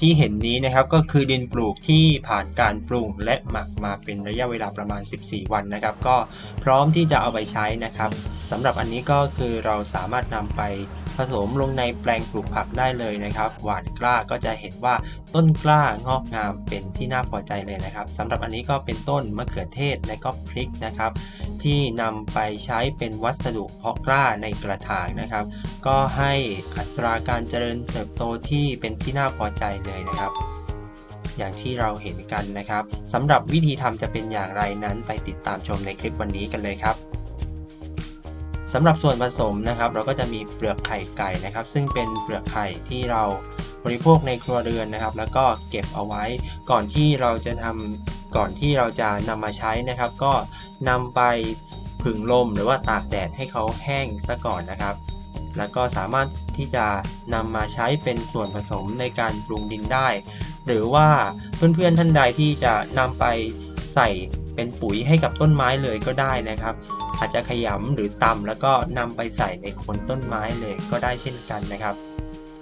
ที่เห็นนี้นะครับก็คือดินปลูกที่ผ่านการปรุงและหมักมาเป็นระยะเวลาประมาณ 14 วันนะครับ ก็พร้อมที่จะเอาไปใช้นะครับสำหรับอันนี้ก็คือเราสามารถนำไปผสมลงในแปลงปลูกผักได้เลยนะครับ หวานกล้าก็จะเห็นว่าต้นกล้างอกงามเป็นที่น่าพอใจเลยนะครับสำหรับอันนี้ก็เป็นต้นมะเขือเทศและก็พริกนะครับ ที่นำไปใช้เป็นวัสดุเพาะกล้าในกระถางนะครับ ก็ให้อัตราการเจริญเติบโตที่เป็นที่น่าพอใจเลยนะครับอย่างที่เราเห็นกันนะครับสำหรับวิธีทำจะเป็นอย่างไรนั้นไปติดตามชมในคลิปวันนี้กันเลยครับ สำหรับส่วนผสมนะครับ เราก็จะมีเปลือกไข่ไก่นะครับ ซึ่งเป็นเปลือกไข่ที่เราบริโภคในครัวเรือนนะครับ แล้วก็เก็บเอาไว้ก่อนที่เราจะทำก่อนที่เราจะนำมาใช้นะครับ ก็นำไปผึ่งลมหรือว่าตากแดดให้เขาแห้งซะก่อนนะครับ แล้วก็สามารถที่จะนำมาใช้เป็นส่วนผสมในการปรุงดินได้ หรือว่าเพื่อนๆท่านใดที่จะนำไปใส่ เป็นปุ๋ยให้กับต้นไม้เลยก็ได้นะครับ อาจจะขยำหรือตำแล้วก็นำไปใส่ในโคนต้นไม้เลยก็ได้เช่นกันนะครับ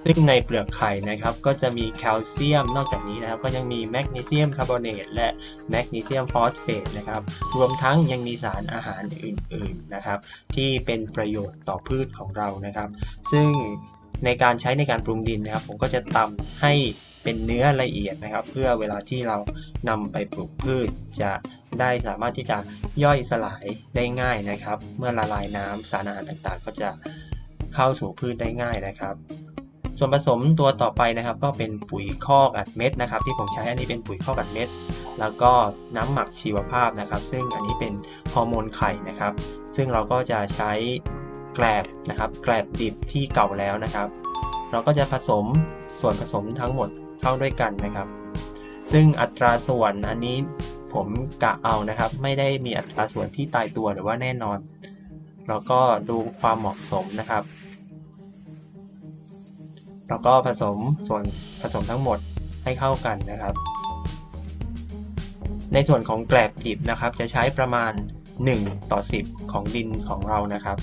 ซึ่งในเปลือกไข่นะครับก็จะมีแคลเซียม นอกจากนี้นะครับก็ยังมีแมกนีเซียมคาร์บอเนตและแมกนีเซียมฟอสเฟตนะครับรวมทั้งยังมีสารอาหารอื่นๆนะครับที่เป็นประโยชน์ต่อพืชของเรานะครับ ซึ่งในการใช้ในการปรุงดินนะครับ ผมก็จะตำให้ เป็นเนื้อละเอียดนะครับ เพื่อเวลาที่เรานำไปปลูกพืช จะได้สามารถที่จะย่อยสลายได้ง่ายนะครับ เมื่อละลายน้ำสารอาหารต่างๆ ก็จะเข้าสู่พืชได้ง่ายนะครับส่วนผสมตัวต่อไปนะครับ ก็เป็นปุ๋ยคอกอัดเม็ดนะครับ ที่ผมใช้อันนี้เป็นปุ๋ยคอกอัดเม็ด แล้วก็น้ำหมักชีวภาพนะครับ ซึ่งอันนี้เป็นฮอร์โมนไข่นะครับ ซึ่งเราก็จะใช้แกลบนะครับ แกลบดิบที่เก่าแล้วนะครับ เราก็จะผสมส่วนผสมทั้งหมด เข้าด้วยกันนะครับ ซึ่งอัตราส่วนอันนี้ผมกะเอานะครับ ไม่ได้มีอัตราส่วนที่ตายตัวหรือว่าแน่นอนเราก็ดูความเหมาะสมนะครับเราก็ผสมส่วนผสมทั้งหมดให้เข้ากันนะครับ ในส่วนของแกลบดิบนะครับ จะใช้ประมาณ 1 ต่อ 10 ของดินของเรานะครับ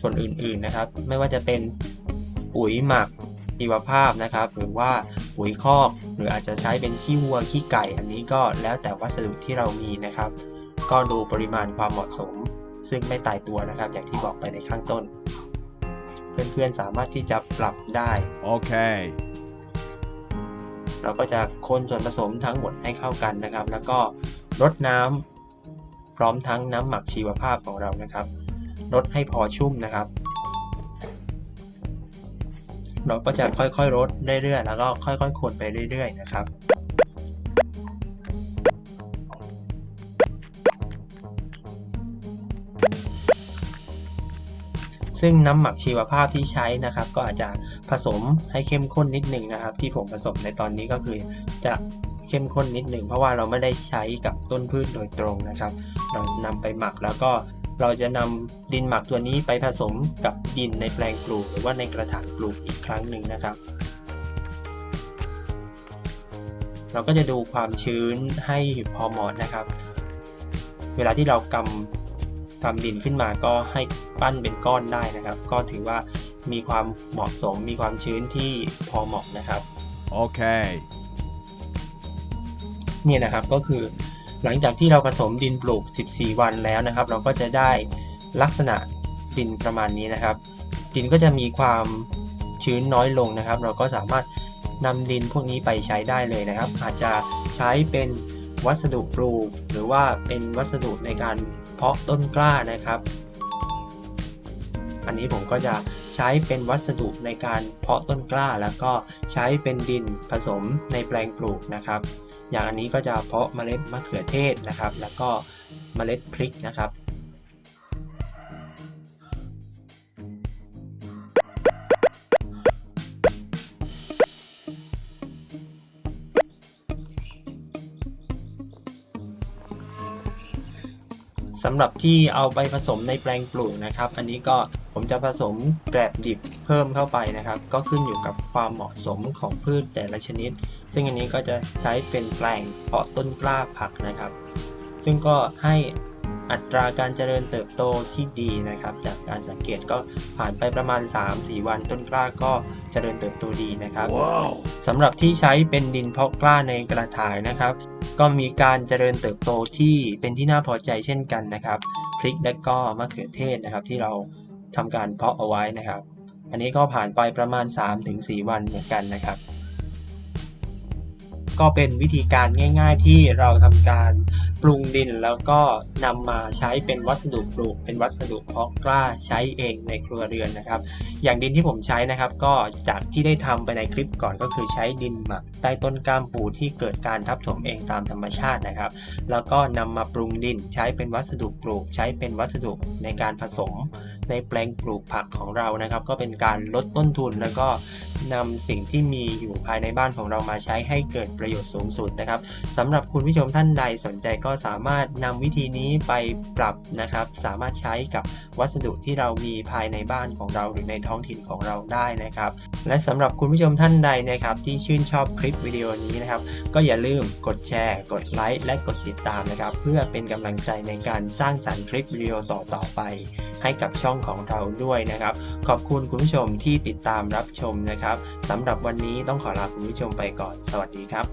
ส่วนอื่นๆนะครับ ไม่ว่าจะเป็นปุ๋ยหมัก ชีวภาพนะครับ หรือว่าปุ๋ยคอก หรืออาจจะใช้เป็นขี้วัวขี้ไก่ อันนี้ก็แล้วแต่วัสดุที่เรามีนะครับ ก็ดูปริมาณความเหมาะสม ซึ่งไม่ตายตัวนะครับ อย่างที่บอกไปในข้างต้น เพื่อนๆสามารถที่จะปรับได้ Okay. เราก็จะคนส่วนผสมทั้งหมดให้เข้ากันนะครับ แล้วก็รดน้ำพร้อมทั้งน้ำหมักชีวภาพของเรานะครับรดให้พอชุ่มนะครับ เราก็จะค่อยๆรดเรื่อยๆ แล้วก็ค่อยๆคนไปเรื่อยๆ นะครับซึ่งน้ำหมักชีวภาพที่ใช้นะครับ ก็อาจจะผสมให้เข้มข้นนิดหนึ่งนะครับ ที่ผมผสมในตอนนี้ก็คือจะเข้มข้นนิดหนึ่งเพราะว่าเราไม่ได้ใช้กับต้นพืชโดยตรงนะครับ เรานำไปหมักแล้วก็ เราจะนำดินหมักตัวนี้ไปผสมกับดินในแปลงปลูกหรือว่าในกระถางปลูกอีกครั้งหนึ่งนะครับ เราก็จะดูความชื้นให้พอเหมาะนะครับ เวลาที่เรากำกำดินขึ้นมาก็ให้ปั้นเป็นก้อนได้นะครับ ก็ถือว่ามีความเหมาะสม มีความชื้นที่พอเหมาะนะครับ Okay. เนี่ยนะครับก็คือ หลังจากที่เราผสมดินปลูก 14 วันแล้วนะครับ เราก็จะได้ลักษณะดินประมาณนี้นะครับ ดินก็จะมีความชื้นน้อยลงนะครับ เราก็สามารถนำดินพวกนี้ไปใช้ได้เลยนะครับ อาจจะใช้เป็นวัสดุปลูก หรือว่าเป็นวัสดุในการเพาะต้นกล้านะครับ อันนี้ผมก็จะ ใช้เป็นวัสดุในการเพาะต้นกล้า แล้วก็ใช้เป็นดินผสมในแปลงปลูกนะครับ อย่างอันนี้ก็จะเพาะเมล็ดมะเขือเทศนะครับ แล้วก็เมล็ดพริกนะครับสำหรับที่เอาไปผสมในแปลงปลูกนะครับ อันนี้ก็ ผมจะผสมแกลบดิบเพิ่มเข้าไปนะครับ ก็ขึ้นอยู่กับความเหมาะสมของพืชแต่ละชนิด ซึ่งอันนี้ก็จะใช้เป็นแปลงเพาะต้นกล้าผักนะครับ ซึ่งก็ให้อัตราการเจริญเติบโตที่ดีนะครับ จากการสังเกตก็ผ่านไปประมาณ 3-4 วันต้นกล้าก็เจริญเติบโตดีนะครับสำหรับที่ใช้เป็นดินเพาะกล้าในกระถางนะครับ ก็มีการเจริญเติบโตที่เป็นที่น่าพอใจเช่นกันนะครับพริกและก็มะเขือเทศนะครับที่เรา ทำการเพาะเอาไว้นะครับ อันนี้ก็ผ่านไปประมาณ 3-4 วันเหมือนกันนะครับ ก็เป็นวิธีการง่าย ๆ ที่เราทำการ ปรุงดินแล้วก็นำมาใช้เป็นวัสดุปลูก เป็นวัสดุเพาะกล้าใช้เองในครัวเรือนนะครับ อย่างดินที่ผมใช้นะครับ ก็จากที่ได้ทำไปในคลิปก่อนก็คือใช้ดินหมักใต้ต้นกล้ามปูที่เกิดการทับถมเองตามธรรมชาตินะครับ แล้วก็นำมาปรุงดินใช้เป็นวัสดุปลูก ใช้เป็นวัสดุในการผสม ในแปลงปลูกผักของเรานะครับ ก็เป็นการลดต้นทุนแล้วก็นำสิ่งที่มีอยู่ภายในบ้านของเรามาใช้ให้เกิดประโยชน์สูงสุดนะครับสำหรับคุณผู้ชมท่านใดสนใจก็สามารถนำวิธีนี้ไปปรับนะครับ สามารถใช้กับวัสดุที่เรามีภายในบ้านของเราหรือในท้องถิ่นของเราได้นะครับ และสำหรับคุณผู้ชมท่านใดนะครับ ที่ชื่นชอบคลิปวิดีโอนี้นะครับ ก็อย่าลืมกดแชร์ กดไลค์และกดติดตามนะครับ เพื่อเป็นกำลังใจในการสร้างสรรค์คลิปวิดีโอต่อๆไป ให้กับช่องของเราด้วยนะครับ ขอบคุณคุณผู้ชมที่ติดตามรับชมนะครับสำหรับวันนี้ต้องขอลาคุณผู้ชมไปก่อน สวัสดีครับ